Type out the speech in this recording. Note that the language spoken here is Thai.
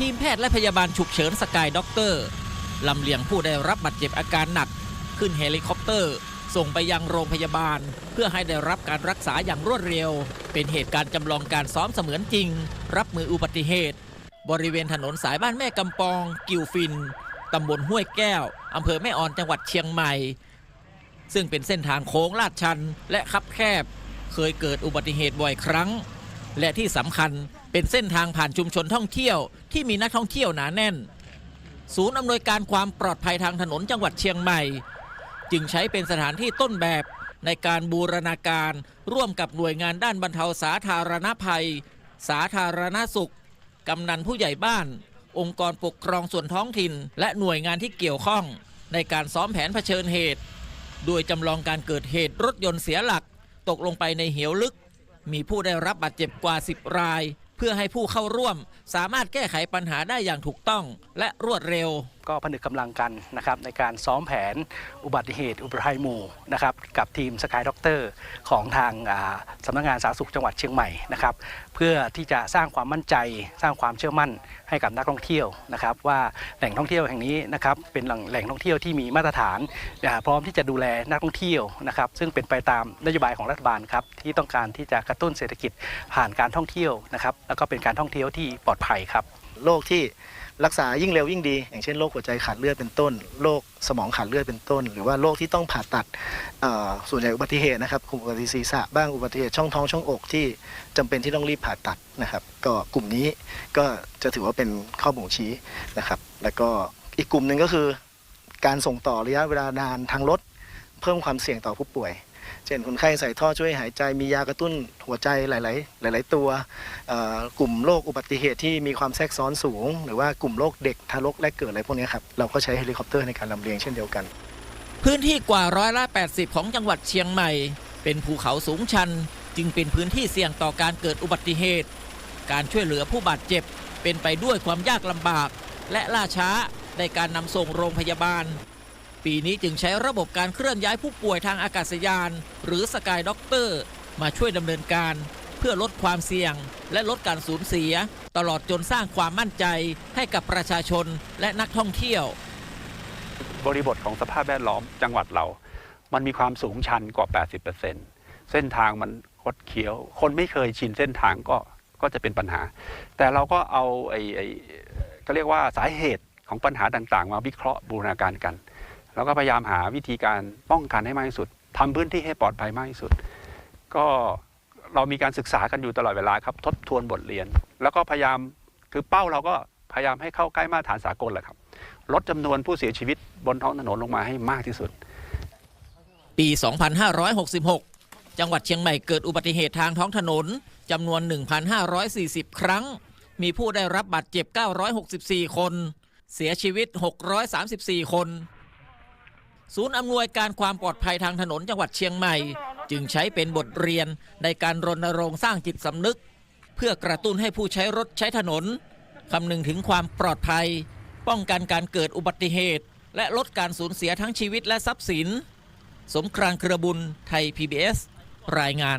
ทีมแพทย์และพยาบาลฉุกเฉินสกายด็อกเตอร์ลำเลียงผู้ได้รับบาดเจ็บอาการหนัก ขึ้นเฮลิคอปเตอร์ ส่งไปยังโรงพยาบาล เพื่อให้ได้รับการรักษาอย่างรวดเร็ว เป็นเหตุการณ์จำลองการซ้อมเสมือนจริง รับมืออุบัติเหตุ บริเวณถนนสายบ้านแม่กำปอง กิวฟินตำบลห้วยแก้วอำเภอแม่ออนจังหวัดเชียงใหม่ ซึ่งเป็นเส้นทางโค้งลาดชันและคับแคบ เคยเกิดอุบัติเหตุบ่อยครั้ง และที่สำคัญ เป็นเส้นทางผ่านชุมชนท่องเที่ยวที่มีนักท่องเที่ยวหนาแน่น ศูนย์อำนวยการความปลอดภัยทางถนนจังหวัดเชียงใหม่ จึงใช้เป็นสถานที่ต้นแบบในการบูรณาการร่วมกับหน่วยงานด้านบรรเทาสาธารณภัย สาธารณสุข กำนันผู้ใหญ่บ้าน องค์กรปกครองส่วนท้องถิ่น และหน่วยงานที่เกี่ยวข้อง ในการซ้อมแผนเผชิญเหตุ โดยจำลองการเกิดเหตุรถยนต์เสียหลัก ตกลงไปในเหวลึก มีผู้ได้รับบาดเจ็บกว่า 10 ราย เพื่อให้ผู้เข้าร่วมสามารถแก้ไขปัญหาได้อย่างถูกต้องและรวดเร็ว ก็ผนึกกำลังกันนะครับในการซ้อมแผนอุบัติเหตุ อุบัติภัยหมู่นะครับกับทีมสกายด็อกเตอร์ของทางอ่าสำนักงานสาธารณสุขจังหวัดเชียงใหม่นะครับเพื่อที่จะสร้างความมั่นใจ สร้างความเชื่อมั่นให้กับนักท่องเที่ยวนะครับว่าแหล่งท่องเที่ยวแห่งนี้นะครับเป็นแหล่งแหล่งท่องเที่ยวที่มีมาตรฐาน พร้อมที่จะดูแลนักท่องเที่ยวนะครับซึ่งเป็นไปตามนโยบายของรัฐบาลครับที่ต้องการที่จะกระตุ้นเศรษฐกิจผ่านการท่องเที่ยวนะครับแล้วก็เป็นการท่องเที่ยวที่ปลอดภัยครับโรคที่ รักษายิ่งเร็วยิ่งดี อย่างเช่นโรคหัวใจขาดเลือดเป็นต้นโรคสมองขาดเลือดเป็นต้น หรือว่าโรคที่ต้องผ่าตัดส่วนใหญ่อุบัติเหตุนะครับกลุ่มอุบัติศีรษะบ้างอุบัติเหตุช่องท้องช่องอกที่จำเป็นที่ต้องรีบผ่าตัดนะครับ ก็กลุ่มนี้ก็จะถือว่าเป็นข้อบ่งชี้นะครับ แล้วก็อีกกลุ่มหนึ่งก็คือ การส่งต่อระยะเวลานานทางรถเพิ่มความเสี่ยงต่อผู้ป่วย ช่นคนไข้ใส่ท่อช่วยหายใจมียากระตุ้นหัวใจหลาย ๆ หลาย ๆ ตัวกลุ่มโรคอุบัติเหตุที่มีความแทรกซ้อนสูง หรือว่ากลุ่มโรคเด็กทารกแรกเกิดอะไรพวกนี้ครับเราก็ใช้เฮลิคอปเตอร์ในการลำเลียงเช่นเดียวกัน พื้นที่กว่าร้อยละ 80 ของจังหวัดเชียงใหม่ เป็นภูเขาสูงชัน จึงเป็นพื้นที่เสี่ยงต่อการเกิดอุบัติเหตุ การช่วยเหลือผู้บาดเจ็บ เป็นไปด้วยความยากลำบาก และล่าช้าในการนำส่งโรงพยาบาล ปีนี้จึงใช้ระบบการเคลื่อนย้ายผู้ป่วยทางอากาศยาน หรือสกายด็อกเตอร์มาช่วยดำเนินการ เพื่อลดความเสี่ยง และลดการสูญเสีย ตลอดจนสร้างความมั่นใจให้กับประชาชนและนักท่องเที่ยว บริบทของสภาพแวดล้อมจังหวัดเรา มันมีความสูงชันกว่า 80%เส้นทางมันคดเคี้ยว คนไม่เคยชินเส้นทางก็ก็จะเป็นปัญหา แต่เราก็เอาไอ้ไอ้ก็เรียกว่าสาเหตุของปัญหาต่างๆ มาวิเคราะห์บูรณาการกัน แล้วก็พยายามหาวิธีการป้องกันให้มากที่สุดทำพื้นที่ให้ปลอดภัยมากที่สุด ก็เรามีการศึกษากันอยู่ตลอดเวลาครับ ทบทวนบทเรียน แล้วก็พยายามคือเป้าเราก็พยายามให้เข้าใกล้มาตรฐานสากลแหละครับ ลดจำนวนผู้เสียชีวิตบนท้องถนนลงมาให้มากที่สุด ปี 2566 จังหวัดเชียงใหม่เกิดอุบัติเหตุทางท้องถนนจำนวน 1,540 ครั้ง มีผู้ได้รับบาดเจ็บ 964 คน เสียชีวิต 634 คน ศูนย์อำนวยการความปลอดภัยทางถนนจังหวัดเชียงใหม่ จึงใช้เป็นบทเรียนในการรณรงค์สร้างจิตสำนึก เพื่อกระตุ้นให้ผู้ใช้รถใช้ถนนคำนึงถึงความปลอดภัย ป้องกันการเกิดอุบัติเหตุ และลดการสูญเสียทั้งชีวิตและทรัพย์สิน สมครางเครือบุญไทย PBS รายงาน